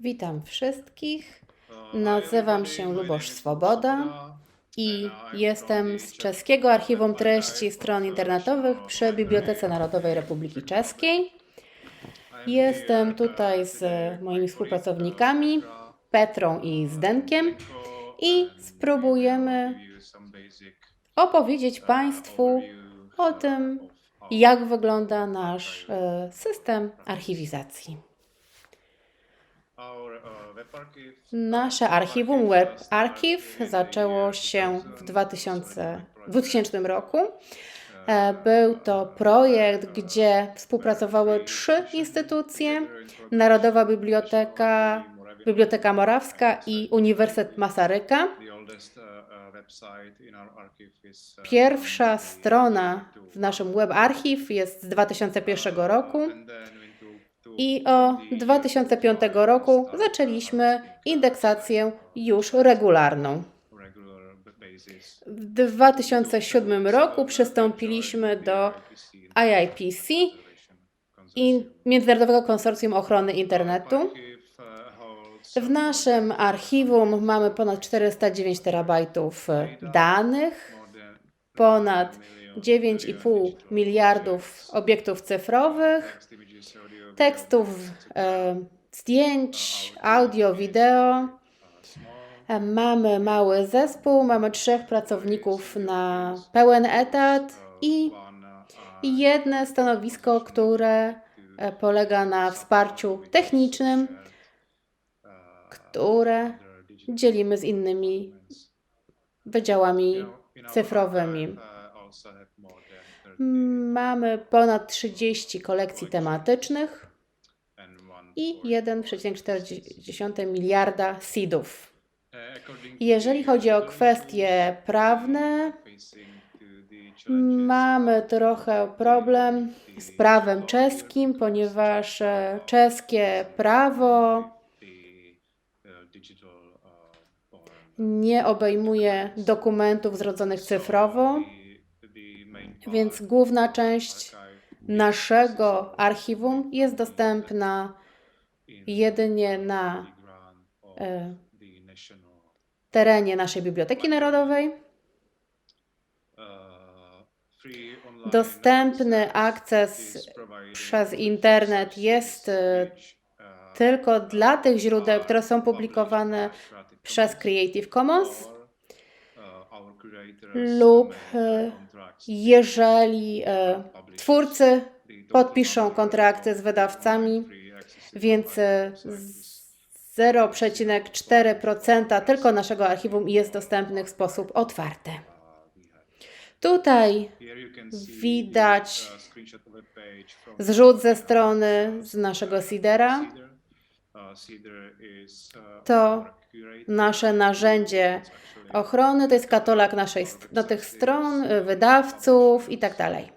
Witam wszystkich. Nazywam się Lubosz Swoboda i jestem z Czeskiego Archiwum Treści Stron Internetowych przy Bibliotece Narodowej Republiki Czeskiej. Jestem tutaj z moimi współpracownikami Petrą i Zdenkiem i spróbujemy opowiedzieć Państwu o tym, jak wygląda nasz e, system archiwizacji. Nasze archiwum Web Archive zaczęło się w 2000, 2000 roku. E, Był to projekt, gdzie współpracowały trzy instytucje: Narodowa Biblioteka, Biblioteka Morawska i Uniwersytet Masaryka. Pierwsza strona w naszym web archiv jest z 2001 roku i od 2005 roku zaczęliśmy indeksację już regularną. W 2007 roku przystąpiliśmy do IIPC Międzynarodowego Konsorcjum Ochrony Internetu. W naszym archiwum mamy ponad 409 terabajtów danych, ponad 9,5 miliardów obiektów cyfrowych, tekstów, e, zdjęć, audio, wideo. E, Mamy mały zespół, mamy trzech pracowników na pełen etat i jedno stanowisko, które e, polega na wsparciu technicznym, które dzielimy z innymi wydziałami cyfrowymi. Mamy ponad 30 kolekcji tematycznych i 1,4 miliarda seedów. Jeżeli chodzi o kwestie prawne, mamy trochę problem z prawem czeskim, ponieważ e, czeskie prawo nie obejmuje dokumentów zrodzonych cyfrowo, więc główna część naszego archiwum jest dostępna jedynie na e, terenie naszej Biblioteki Narodowej. Dostępny akces przez internet jest e, tylko dla tych źródeł, które są publikowane przez Creative Commons lub e, jeżeli e, twórcy podpiszą kontrakty z wydawcami, więc e, z- 0,4% tylko naszego archiwum jest dostępnych w sposób otwarty. Tutaj widać zrzut ze strony z naszego Seedera. To nasze narzędzie ochrony, to jest katalog naszej, no, tych stron, wydawców i tak dalej.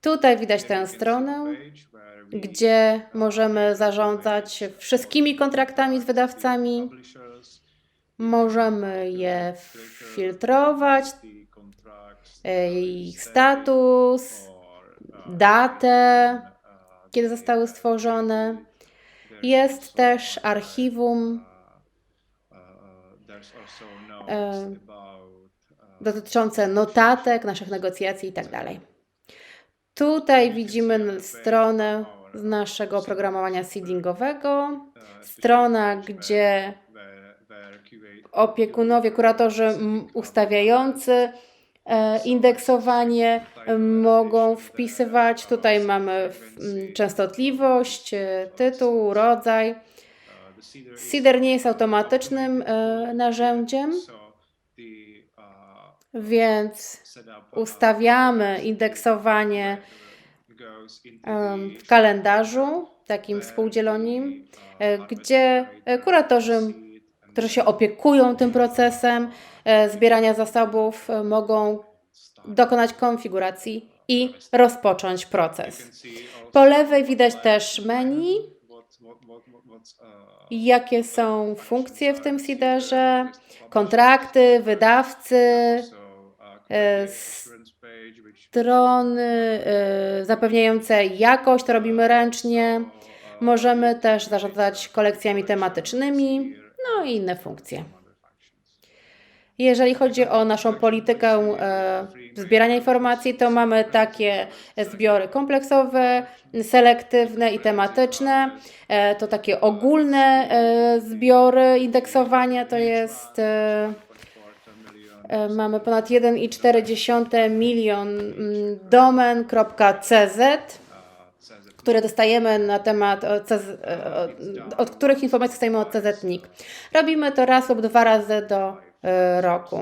Tutaj widać tę stronę, gdzie możemy zarządzać wszystkimi kontraktami z wydawcami. Możemy je filtrować, y, ich status, datę, kiedy zostały stworzone. Jest też archiwum e, dotyczące notatek, naszych negocjacji i tak. Tutaj widzimy stronę z naszego oprogramowania seedingowego, strona, gdzie opiekunowie, kuratorzy ustawiający indeksowanie m, mogą wpisywać. Tutaj mamy częstotliwość, e, tytuł, rodzaj. Seeder nie jest automatycznym e, narzędziem, więc ustawiamy indeksowanie w kalendarzu, takim współdzielonym, e, gdzie e, kuratorzy, którzy się opiekują tym procesem e, zbierania zasobów, e, mogą dokonać konfiguracji i rozpocząć proces. Po lewej widać też menu, jakie są funkcje w tym seederze, kontrakty, wydawcy, e, strony e, zapewniające jakość, to robimy ręcznie, Możemy też zarządzać kolekcjami tematycznymi, no i inne funkcje. Jeżeli chodzi o naszą politykę e, zbierania informacji, to mamy takie zbiory kompleksowe, selektywne i tematyczne. E, to takie ogólne e, zbiory indeksowania to jest. Mamy ponad 1,4 milion mm, domen.cz które dostajemy na temat, od których informacji dostajemy od CZNIK. Robimy to raz lub dwa razy do roku.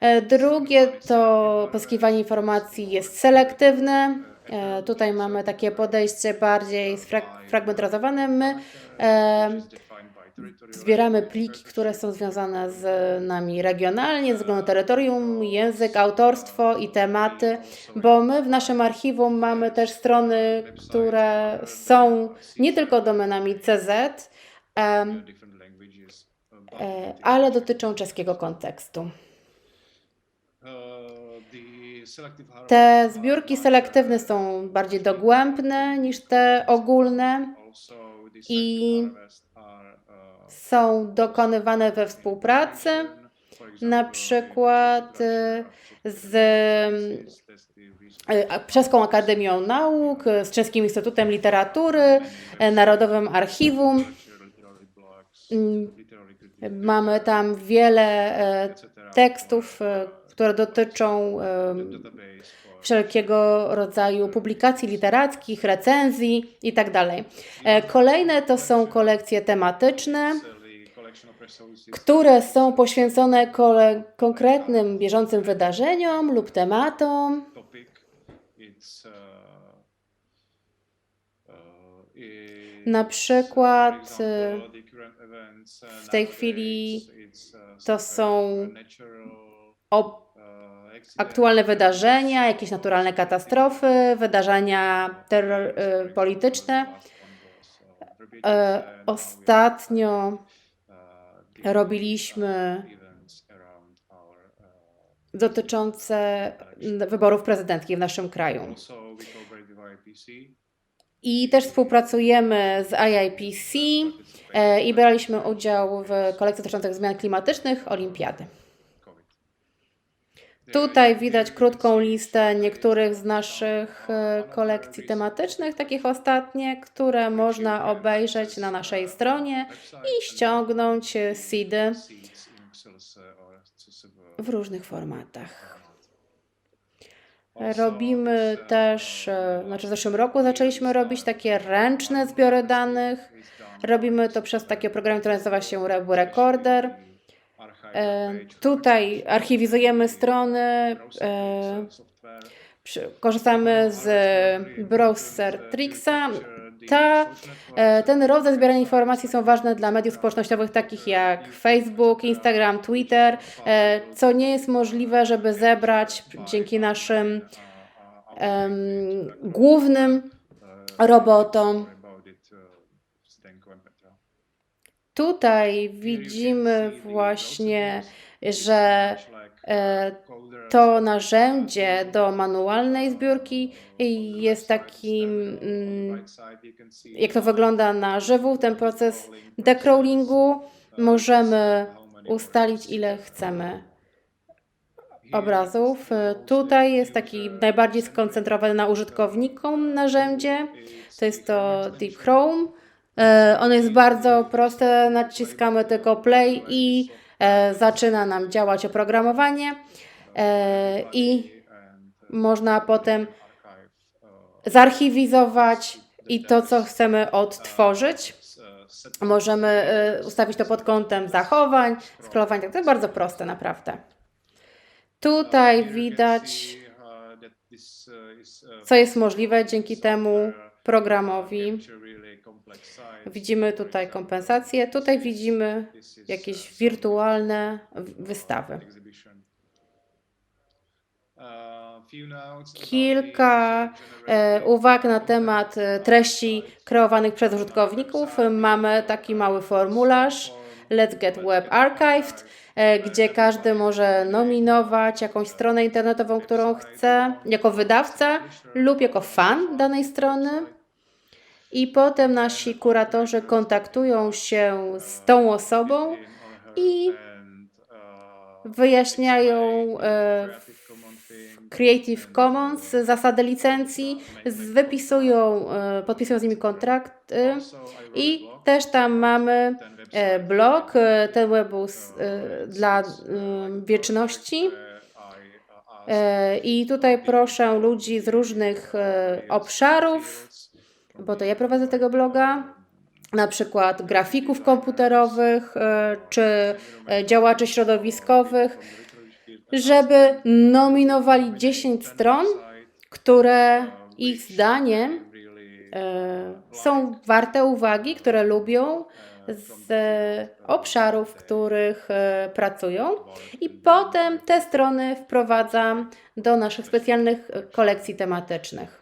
E, drugie to pozyskiwanie informacji jest selektywne. E, tutaj mamy takie podejście bardziej sfragmentaryzowane. My zbieramy pliki, które są związane z nami regionalnie, ze względu na terytorium, język, autorstwo i tematy, bo my w naszym archiwum mamy też strony, które są nie tylko domenami CZ, E, ale dotyczą czeskiego kontekstu. Te zbiórki selektywne są bardziej dogłębne niż te ogólne i są dokonywane we współpracy, na przykład e, z e, Czeską Akademią Nauk, z Czeskim Instytutem Literatury, Narodowym Archiwum Mamy tam wiele e, tekstów, e, które dotyczą e, wszelkiego rodzaju publikacji literackich, recenzji itd. Tak kolejne to są kolekcje tematyczne, które są poświęcone konkretnym bieżącym wydarzeniom lub tematom. Na przykład w tej chwili to są aktualne wydarzenia, jakieś naturalne katastrofy, wydarzenia terror, y, polityczne. E, ostatnio robiliśmy dotyczące wyborów prezydenckich w naszym kraju. I też współpracujemy z IIPC i braliśmy udział w kolekcji dotyczących zmian klimatycznych Olimpiady. Tutaj widać krótką listę niektórych z naszych e, kolekcji tematycznych, takich ostatnie, które można obejrzeć na naszej stronie i ściągnąć seedy w różnych formatach. Robimy też, e, znaczy w zeszłym roku zaczęliśmy robić takie ręczne zbiory danych. Robimy to przez takie programy, które nazywa się Rebu Recorder. E, tutaj archiwizujemy strony, e, korzystamy z browser Trixa, ta, e, ten rodzaj zbierania informacji są ważne dla mediów społecznościowych takich jak Facebook, Instagram, Twitter, e, co nie jest możliwe, żeby zebrać dzięki naszym um, głównym robotom. Tutaj widzimy właśnie, że to narzędzie do manualnej zbiórki jest takim, mm, jak to wygląda na żywo, ten proces decrawlingu. Możemy ustalić, ile chcemy obrazów. Tutaj jest taki najbardziej skoncentrowany na użytkownikom narzędzie. To jest to Deep Chrome. E, ono jest bardzo proste, naciskamy tylko play i E, zaczyna nam działać oprogramowanie e, i można potem zarchiwizować i to, co chcemy odtworzyć. Możemy e, ustawić to pod kątem zachowań, scrollowań. Tak, to jest bardzo proste, naprawdę. Tutaj widać, co jest możliwe dzięki temu programowi. Widzimy tutaj kompensacje, tutaj widzimy jakieś wirtualne wystawy. Kilka e, uwag na temat e, treści kreowanych przez użytkowników. Mamy taki mały formularz Let's Get Web Archived, e, gdzie każdy może nominować jakąś stronę internetową, którą chce, jako wydawca lub jako fan danej strony. I potem nasi kuratorzy kontaktują się z tą osobą i wyjaśniają e, w Creative Commons zasady licencji, wypisują, e, podpisują z nimi kontrakty i też tam mamy e, blog, ten webus dla wieczności. I tutaj proszę ludzi z różnych obszarów, bo to ja prowadzę tego bloga, na przykład grafików komputerowych e, czy e, działaczy środowiskowych, żeby nominowali 10 stron, które ich zdaniem e, są warte uwagi, które lubią z obszarów, w których pracują. I potem te strony wprowadzam do naszych specjalnych kolekcji tematycznych.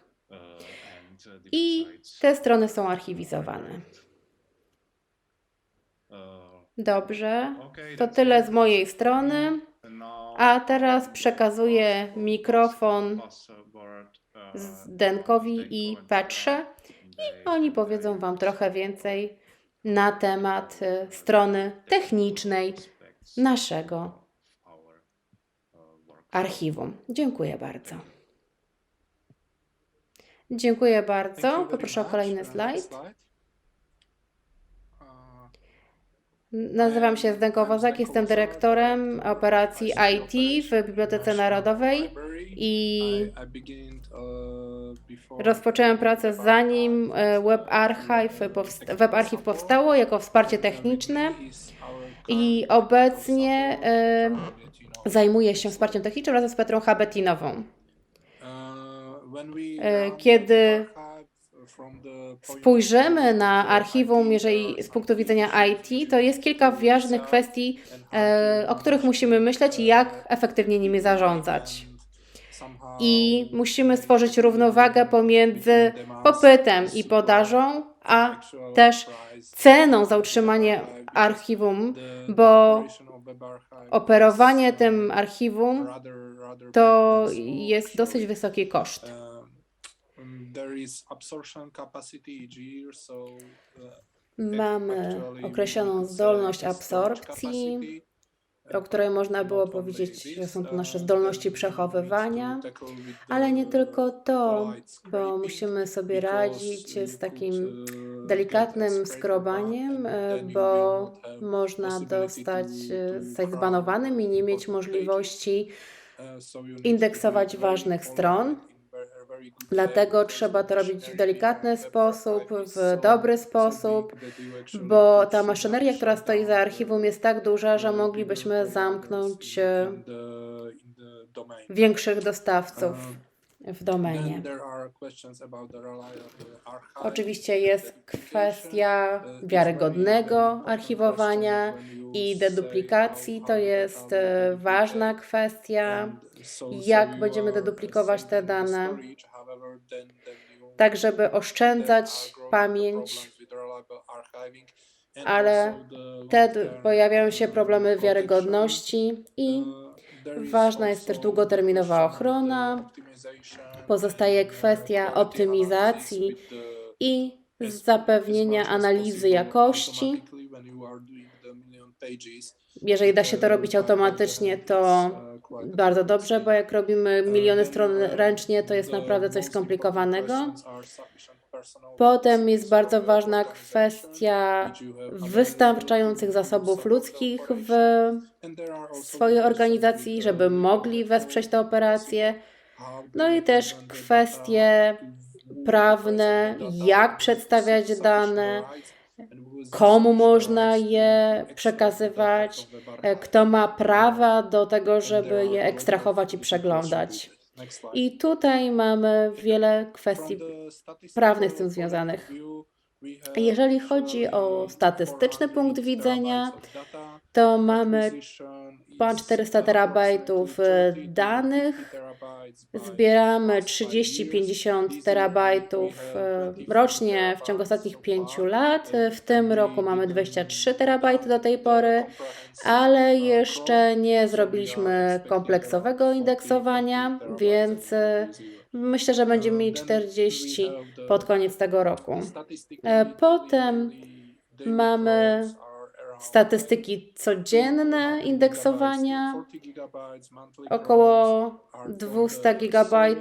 I te strony są archiwizowane. Dobrze, to tyle z mojej strony. A teraz przekazuję mikrofon Zdenkowi i Petrze i oni powiedzą Wam trochę więcej na temat e, strony technicznej naszego archiwum. Dziękuję bardzo. Dziękuję bardzo. Poproszę o kolejny slajd. Nazywam się Zdenko Wozak, jestem dyrektorem operacji IT w Bibliotece Narodowej i rozpocząłem pracę zanim e, Web Archive, powsta- Web Archive powstało jako wsparcie techniczne i obecnie e, zajmuję się wsparciem technicznym razem z Petrą Habetinową. E, Kiedy Spojrzymy na archiwum, jeżeli z punktu widzenia IT, to jest kilka ważnych kwestii, e, o których musimy myśleć i jak efektywnie nimi zarządzać. I musimy stworzyć równowagę pomiędzy popytem i podażą, a też ceną za utrzymanie archiwum, bo operowanie tym archiwum to jest dosyć wysoki koszt. Mamy określoną zdolność absorpcji, o której można było powiedzieć, że są to nasze zdolności przechowywania, ale nie tylko to, bo musimy sobie radzić z takim delikatnym skrobaniem, e, bo można dostać, e, zostać zbanowanym i nie mieć możliwości indeksować ważnych stron. Dlatego trzeba to robić w delikatny sposób, w dobry sposób, bo ta maszyneria, która stoi za archiwum, jest tak duża, że moglibyśmy zamknąć e, większych dostawców w domenie. Oczywiście jest kwestia wiarygodnego archiwowania i deduplikacji. To jest e, ważna kwestia, jak będziemy deduplikować te dane, tak żeby oszczędzać pamięć, ale wtedy pojawiają się problemy wiarygodności i ważna jest też długoterminowa ochrona. Pozostaje kwestia optymizacji i zapewnienia analizy jakości. Jeżeli da się to robić automatycznie, to bardzo dobrze, bo jak robimy miliony stron ręcznie, to jest naprawdę coś skomplikowanego. Potem jest bardzo ważna kwestia wystarczających zasobów ludzkich w swojej organizacji, żeby mogli wesprzeć te operacje. No i też kwestie prawne, jak przedstawiać dane, komu można je przekazywać, e, kto ma prawa do tego, żeby je ekstrahować i przeglądać. I tutaj mamy wiele kwestii prawnych z tym związanych. Jeżeli chodzi o statystyczny punkt widzenia, to mamy ponad 400 terabajtów e, danych. Zbieramy 30-50 terabajtów e, rocznie w ciągu ostatnich 5 lat. W tym roku mamy 23 terabajty do tej pory, ale jeszcze nie zrobiliśmy kompleksowego indeksowania, więc e, Myślę, że będziemy mieli 40 pod koniec tego roku. E, Potem mamy statystyki codzienne indeksowania, około 200 GB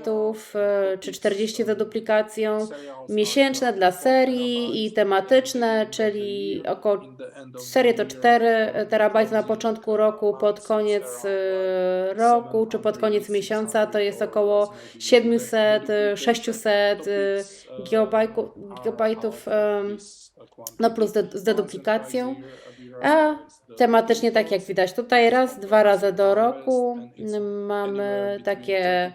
czy 40 za duplikacją, miesięczne dla serii i tematyczne, czyli około serie to 4 terabajty na początku roku, pod koniec e, roku czy pod koniec miesiąca to jest około 700, e, 600 e, gigabajku- gigabajtów no plus z deduplikacją. A tematycznie, tak jak widać tutaj, raz, dwa razy do roku mamy takie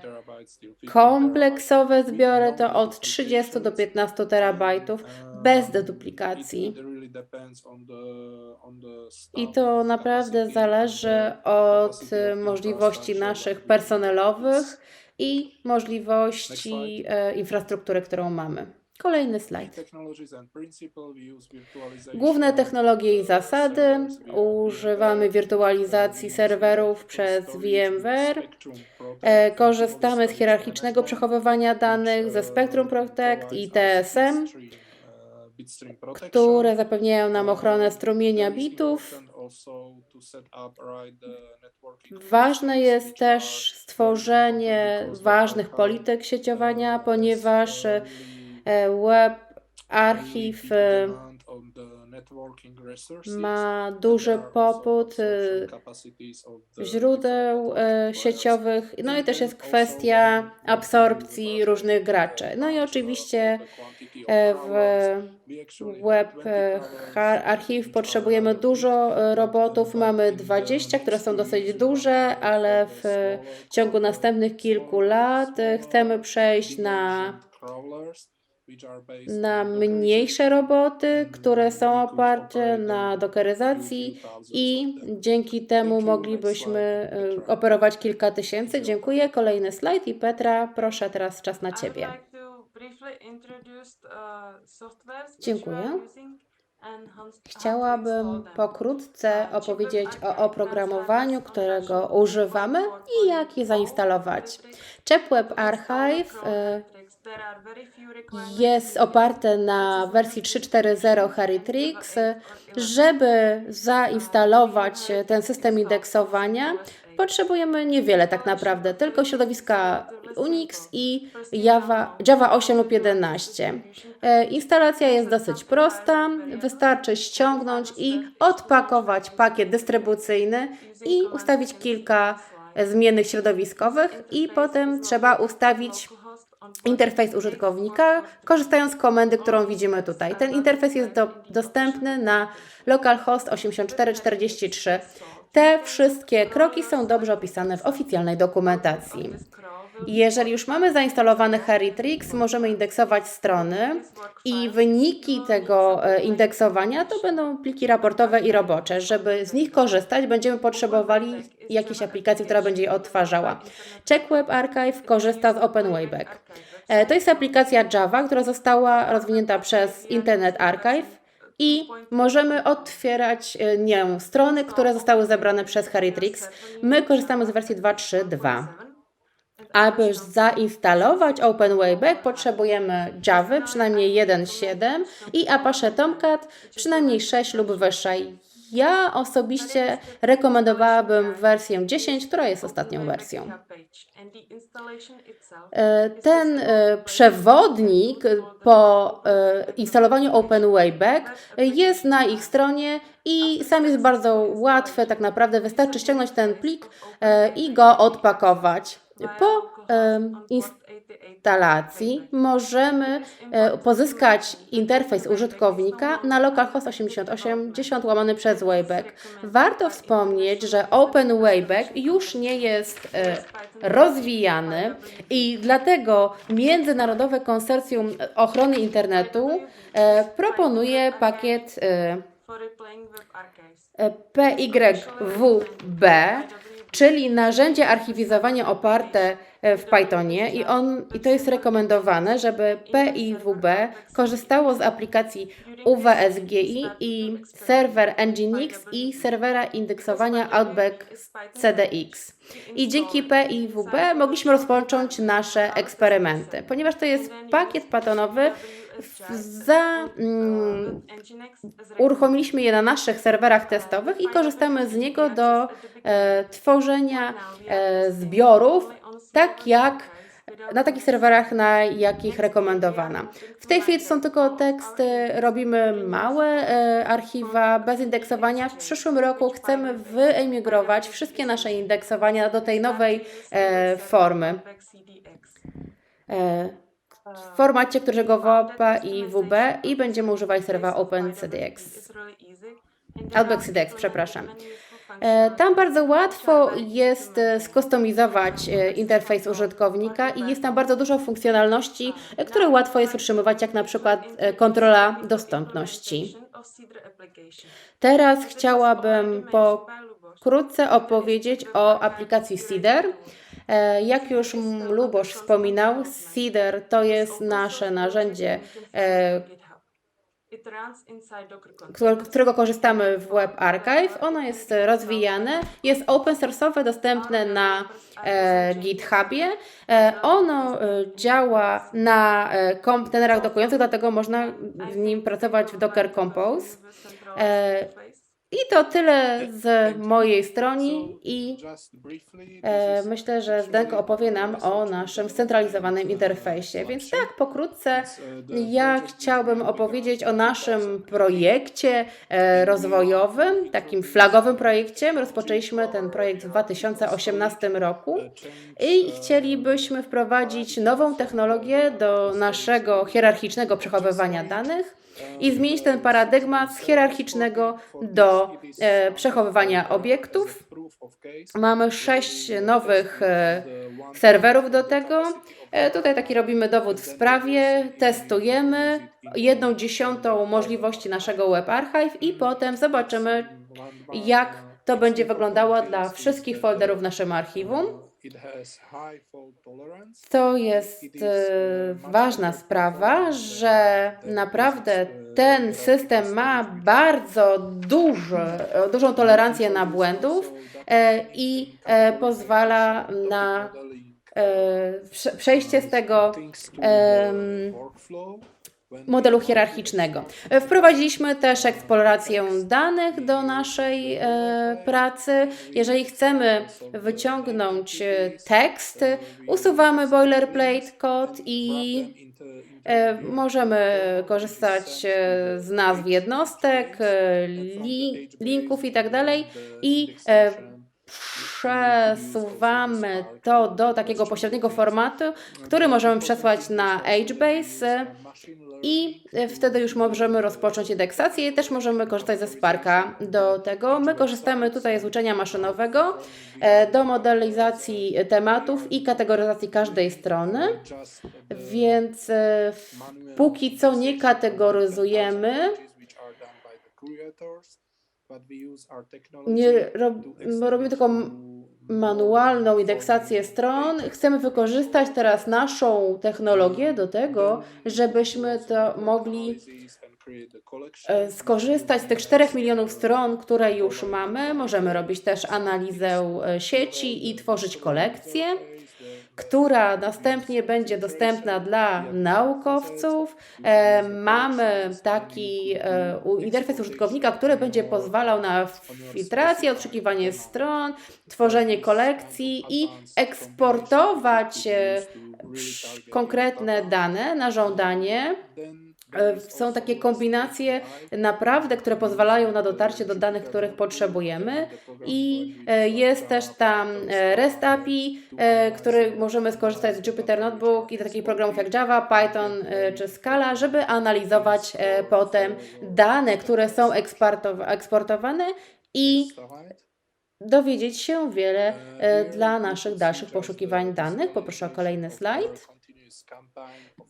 kompleksowe zbiory, to od 30 do 15 terabajtów bez deduplikacji. I to naprawdę zależy od możliwości naszych personelowych i możliwości e, infrastruktury, którą mamy. Kolejny slajd. Główne technologie i zasady. Używamy wirtualizacji serwerów przez VMware. E, Korzystamy z hierarchicznego przechowywania danych ze Spectrum Protect i TSM, które zapewniają nam ochronę strumienia bitów. Ważne jest też stworzenie ważnych polityk sieciowania, ponieważ Web Archive e, ma duży popyt e, źródeł e, sieciowych, no i też jest kwestia absorpcji różnych graczy. No i oczywiście e, w Web e, Archive potrzebujemy dużo e, robotów. Mamy 20, które są dosyć duże, ale w ciągu następnych kilku lat e, chcemy przejść na na mniejsze roboty, które są oparte na dokeryzacji i dzięki temu moglibyśmy y, operować kilka tysięcy. Dziękuję. Kolejny slajd i Petra, proszę teraz czas na Ciebie. Dziękuję. Chciałabym pokrótce opowiedzieć o oprogramowaniu, którego używamy i jak je zainstalować. ChepWeb Archive y, jest oparte na wersji 3.4.0 Heritrix. Żeby zainstalować ten system indeksowania, potrzebujemy niewiele tak naprawdę, tylko środowiska Unix i Java, Java 8 lub 11. E, Instalacja jest dosyć prosta, wystarczy ściągnąć i odpakować pakiet dystrybucyjny i ustawić kilka zmiennych środowiskowych i potem trzeba ustawić interfejs użytkownika, korzystając z komendy, którą widzimy tutaj. Ten interfejs jest do, dostępny na localhost 8443. Te wszystkie kroki są dobrze opisane w oficjalnej dokumentacji. Jeżeli już mamy zainstalowany Heritrix, możemy indeksować strony i wyniki tego e, indeksowania to będą pliki raportowe i robocze. Żeby z nich korzystać, będziemy potrzebowali jakiejś aplikacji, która będzie je odtwarzała. Check Web Archive korzysta z OpenWayback. E, To jest aplikacja Java, która została rozwinięta przez Internet Archive i możemy otwierać e, nią strony, które zostały zebrane przez Heritrix. My korzystamy z wersji 2.3.2. Aby zainstalować OpenWayback potrzebujemy Java przynajmniej 1.7 i Apache Tomcat przynajmniej 6 lub wyżej. Ja osobiście rekomendowałabym wersję 10, która jest ostatnią wersją. E, Ten e, przewodnik po e, instalowaniu OpenWayback jest na ich stronie i sam jest bardzo łatwy, tak naprawdę wystarczy ściągnąć ten plik i go odpakować. Po instalacji możemy e, pozyskać interfejs użytkownika na localhost 8810 łamany przez Wayback. Warto wspomnieć, że Open Wayback już nie jest e, rozwijany i dlatego Międzynarodowe Konsorcjum Ochrony Internetu e, proponuje pakiet PYWB, czyli narzędzie archiwizowania oparte e, w Pythonie i, on, i to jest rekomendowane, żeby PIWB korzystało z aplikacji UWSGI i serwer Nginx i serwera indeksowania Outback CDX. I dzięki PIWB mogliśmy rozpocząć nasze eksperymenty. Ponieważ to jest pakiet Pythonowy, za, mm, uruchomiliśmy je na naszych serwerach testowych i korzystamy z niego do e, tworzenia e, zbiorów, tak jak na takich serwerach, na jakich rekomendowana. W tej chwili są tylko teksty, robimy małe e, archiwa bez indeksowania. W przyszłym roku chcemy wyemigrować wszystkie nasze indeksowania do tej nowej e, formy. E, w formacie, którego WOPA i WB i będziemy używać serwera OpenCDX. Outback CDX, przepraszam. E, Tam bardzo łatwo jest e, skustomizować e, interfejs użytkownika i jest tam bardzo dużo funkcjonalności, które łatwo jest utrzymywać, jak na przykład kontrola dostępności. Teraz chciałabym pokrótce opowiedzieć o aplikacji Cider. E, Jak już Lubosz wspominał, Cider to jest nasze narzędzie, e, któ- którego korzystamy w Web Archive. Ono jest rozwijane, jest open source'owe, dostępne na e, GitHubie. Ono działa na e, kontenerach dokujących, dlatego można w nim pracować w Docker Compose. I to tyle z mojej strony i e, myślę, że Zdenko opowie nam o naszym scentralizowanym interfejsie. Więc tak, pokrótce ja chciałbym opowiedzieć o naszym projekcie e, rozwojowym, takim flagowym projekcie. My rozpoczęliśmy ten projekt w 2018 roku i chcielibyśmy wprowadzić nową technologię do naszego hierarchicznego przechowywania danych i zmienić ten paradygmat z hierarchicznego do e, przechowywania obiektów. Mamy sześć nowych e, serwerów do tego. E, tutaj taki robimy dowód w sprawie, testujemy jedną dziesiątą możliwości naszego Web Archive i potem zobaczymy, jak to będzie wyglądało dla wszystkich folderów w naszym archiwum. To jest e, ważna sprawa, że naprawdę ten system ma bardzo duże, dużą tolerancję na błędów e, i e, pozwala na e, prze- przejście z tego modelu hierarchicznego. Wprowadziliśmy też eksplorację danych do naszej e, pracy. Jeżeli chcemy wyciągnąć e, tekst, usuwamy boilerplate kod i e, możemy korzystać e, z nazw jednostek, e, li, linków i tak i e, przesuwamy to do takiego pośredniego formatu, który możemy przesłać na HBase i wtedy już możemy rozpocząć indeksację i też możemy korzystać ze Sparka do tego. My korzystamy tutaj z uczenia maszynowego e, do modelizacji tematów i kategoryzacji każdej strony, więc e, póki co nie kategoryzujemy, nie rob, robimy tylko manualną indeksację stron. Chcemy wykorzystać teraz naszą technologię do tego, żebyśmy to mogli e, skorzystać z tych 4 milionów stron, które już mamy. Możemy robić też analizę e, sieci i tworzyć kolekcję, która następnie będzie dostępna dla naukowców. E, mamy taki e, interfejs użytkownika, który będzie pozwalał na filtrację, odszukiwanie stron, tworzenie kolekcji i eksportować e, konkretne dane na żądanie. E, Są takie kombinacje naprawdę, które pozwalają na dotarcie do danych, których potrzebujemy i e, jest też tam e, REST API, który możemy skorzystać z Jupyter Notebook i do takich programów jak Java, Python czy Scala, żeby analizować potem dane, które są eksportowa- eksportowane i dowiedzieć się wiele dla naszych dalszych poszukiwań danych. Poproszę o kolejny slajd.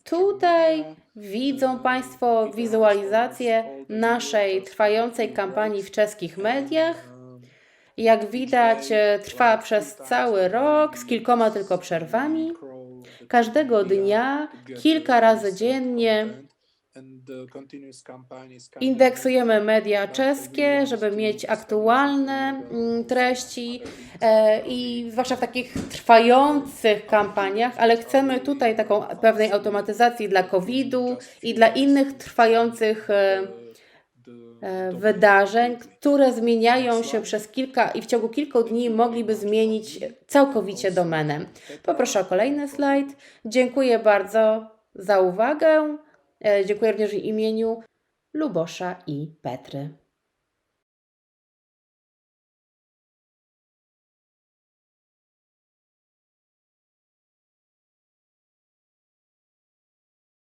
Tutaj widzą Państwo wizualizację naszej trwającej kampanii w czeskich mediach. Jak widać, e, trwa przez cały rok z kilkoma tylko przerwami. Każdego dnia, kilka razy dziennie indeksujemy media czeskie, żeby mieć aktualne mm, treści e, i zwłaszcza w takich trwających kampaniach, ale chcemy tutaj taką pewnej automatyzacji dla COVID-u i dla innych trwających e, e, wydarzeń, które zmieniają się przez kilka i w ciągu kilku dni mogliby zmienić całkowicie domenę. Poproszę o kolejny slajd. Dziękuję bardzo za uwagę. E, Dziękuję również w imieniu Lubosza i Petry.